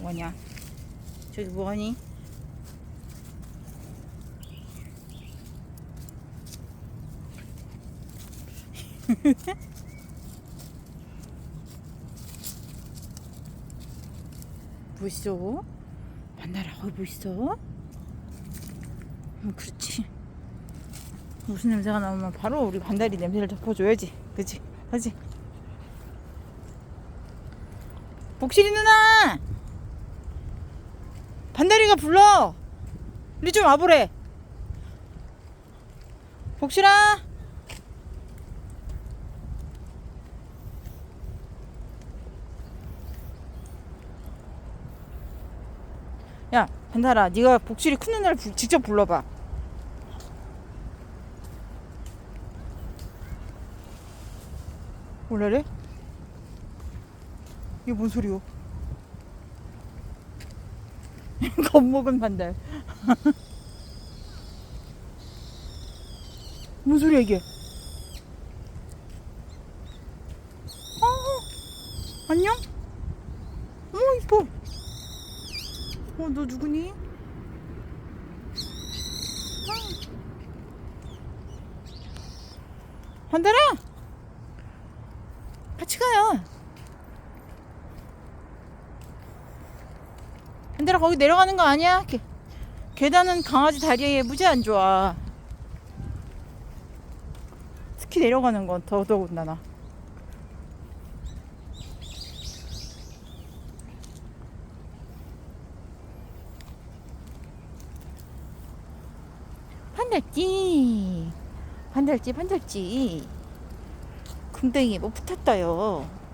뭐냐? 저기 뭐하니? 뭐 있어? 만나라 거기 뭐 있어? 음, 그렇지 무슨 냄새가 나오면 바로 우리 반달이 냄새를 덮어줘야지 그치? 하지? 복실이 누나! 반달이가 불러! 우리 좀 와보래 복실아! 야 반달아 네가 복실이 큰 누나를 부- 직접 불러봐 뭐래래? 이게 뭔 소리요? 겁먹은 반달 뭔 소리야 이게 어, 안녕? 어 이뻐 어너 누구니? 어. 반달아 같이 가요 반달아 거기 내려가는 거 아니야? 계, 계단은 강아지 다리에 무지 안 좋아. 특히 내려가는 건 더더군다나. 반달지. 반달지 반달지. 금덩이에 뭐 붙었다요